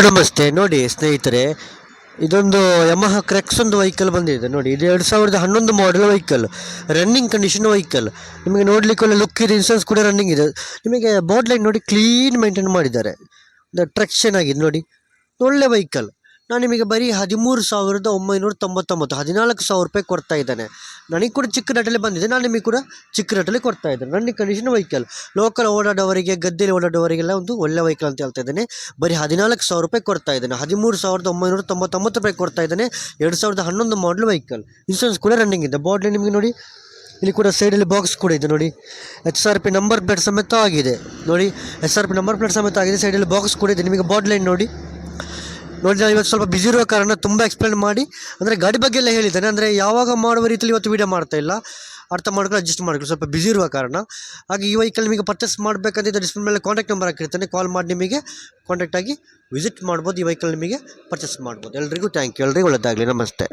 ನಮಸ್ತೆ ನೋಡಿ ಸ್ನೇಹಿತರೆ, ಇದೊಂದು ಯಮಹ ಕ್ರೆಕ್ಸ್ ಒಂದು ವೆಹಿಕಲ್ ಬಂದಿದೆ. ನೋಡಿ, ಇದು ಎರಡು ಸಾವಿರದ ಹನ್ನೊಂದು model vehicle running condition vehicle ನಿಮಗೆ ನೋಡಲಿಕ್ಕೆ ಒಳ್ಳೆ ಲುಕ್ ಇದೆ ಇನ್ಸೂರೆನ್ಸ್ ಕೂಡ ರನ್ನಿಂಗ್ ಇದೆ. ನಿಮಗೆ ಬಾಡ್ಲೈನ್ ಲೈನ್ ನೋಡಿ ಕ್ಲೀನ್ ಮೇಂಟೈನ್ ಮಾಡಿದ್ದಾರೆ. ಟ್ರಕ್ಷನ್ ಆಗಿದೆ ನೋಡಿ. ಒಳ್ಳೆ ವೆಹಿಕಲ್ ನಾನು ನಿಮಗೆ ಬರೀ ಹದಿಮೂರು ಸಾವಿರದ ಒಂಬೈನೂರ ತೊಂಬತ್ತೊಂಬತ್ತು, ಹದಿನಾಲ್ಕು ಸಾವಿರ ರೂಪಾಯಿ ಕೊಡ್ತಾ ಇದ್ದಾನೆ. ನನಗೆ ಕೂಡ ಚಿಕ್ಕ ರೇಟಲ್ಲಿ ಬಂದಿದೆ. ನಾನು ನಿಮಗೆ ಕೂಡ ಚಿಕ್ಕ ರೇಟಲ್ಲಿ ಕೊಡ್ತಾ ಇದ್ದೇನೆ. ರನ್ನಿಂಗ್ ಕಂಡೀಷನ್ ವೆಹಿಕಲ್ ಲೋಕಲ್ ಓಡಾಡೋವರಿಗೆ, ಗದ್ದೆಯಲ್ಲಿ ಓಡಾಡೋವರಿಗೆಲ್ಲ ಒಂದು ಒಳ್ಳೆ ವೆಹಿಕಲ್ ಅಂತ ಹೇಳ್ತಾ ಇದ್ದೇನೆ. ಬರೀ ಹದಿನಾಲ್ಕು ಸಾವಿರ ರೂಪಾಯಿ ಕೊಡ್ತಾ ಇದ್ದಾನೆ. ಹದಿಮೂರು ಸಾವಿರದ ಒಂಬೈನೂರ ತೊಂಬತ್ತೊಂಬತ್ತು ರೂಪಾಯಿ ಕೊಡ್ತಾ ಇದ್ದಾನೆ. ಎರಡು ಸಾವಿರದ ಹನ್ನೊಂದು ಮಾಡಲ್ ವೆಹಿಕಲ್ ಇನ್ಸೂರೆನ್ಸ್ ಕೂಡ ರನ್ನಿಂಗ್ ಇದೆ. ಬಾಡ್ಲಿ ನಿಮಗೆ ನೋಡಿ, ಇಲ್ಲಿ ಕೂಡ ಸೈಡಲ್ಲಿ ಬಾಕ್ಸ್ ಕೂಡ ಇದೆ ನೋಡಿ. H R P number plate ಸಮೇತ ಆಗಿದೆ. ನೋಡಿ S R P number plate ಸಮೇತ ಆಗಿದೆ. ಸೈಡಲ್ಲಿ ಬಾಕ್ಸ್ ಕೂಡ ಇದೆ. ನಿಮಗೆ ಬಾಡ್ ಲೈನ್ ನೋಡಿ. ನೋಡಿ ನಾನು ಇವತ್ತು ಸ್ವಲ್ಪ ಬ್ಯುಸಿ ಇರುವ ಕಾರಣ ತುಂಬ ಎಕ್ಸ್ಪ್ಲೇನ್ ಮಾಡಿ, ಅಂದರೆ ಗಾಡಿ ಬಗ್ಗೆ ಎಲ್ಲ ಹೇಳಿದ್ದಾನೆ, ಅಂದರೆ ಯಾವಾಗ ಮಾಡುವ ರೀತಿಯಲ್ಲಿ ಇವತ್ತು ವೀಡಿಯೋ ಮಾಡ್ತಾ ಇಲ್ಲ. ಅರ್ಥ ಮಾಡ್ಕೊಂಡು ಅಡ್ಜಸ್ಟ್ ಮಾಡ್ಕೊಳ್ಳಿ, ಸ್ವಲ್ಪ ಬ್ಯುಸಿ ಇರುವ ಕಾರಣ. ಹಾಗೆ ಈ ವೈಕಲ್ ನಿಮಗೆ ಪರ್ಚೇಸ್ ಮಾಡಬೇಕಂತ ಡಿಸ್ಪ್ಲೇ ಮೇಲೆ ಕಾಂಟ್ಯಾಕ್ಟ್ ನಂಬರ್ ಹಾಕಿರ್ತಾನೆ ಕಾಲ್ ಮಾಡಿ ನಿಮಗೆ ಕಾಂಟ್ಯಾಕ್ಟ್ ಆಗಿ ವಿಸಿಟ್ ಮಾಡ್ಬೋದು, ಈ ವೆಹಿಕಲ್ ನಿಮಗೆ ಪರ್ಚೇಸ್ ಮಾಡ್ಬೋದು. ಎಲ್ರಿಗೂ ಥ್ಯಾಂಕ್ ಯು ಎಲ್ರಿಗೂ ಒಳ್ಳೆಯದಾಗಲಿ ನಮಸ್ತೆ.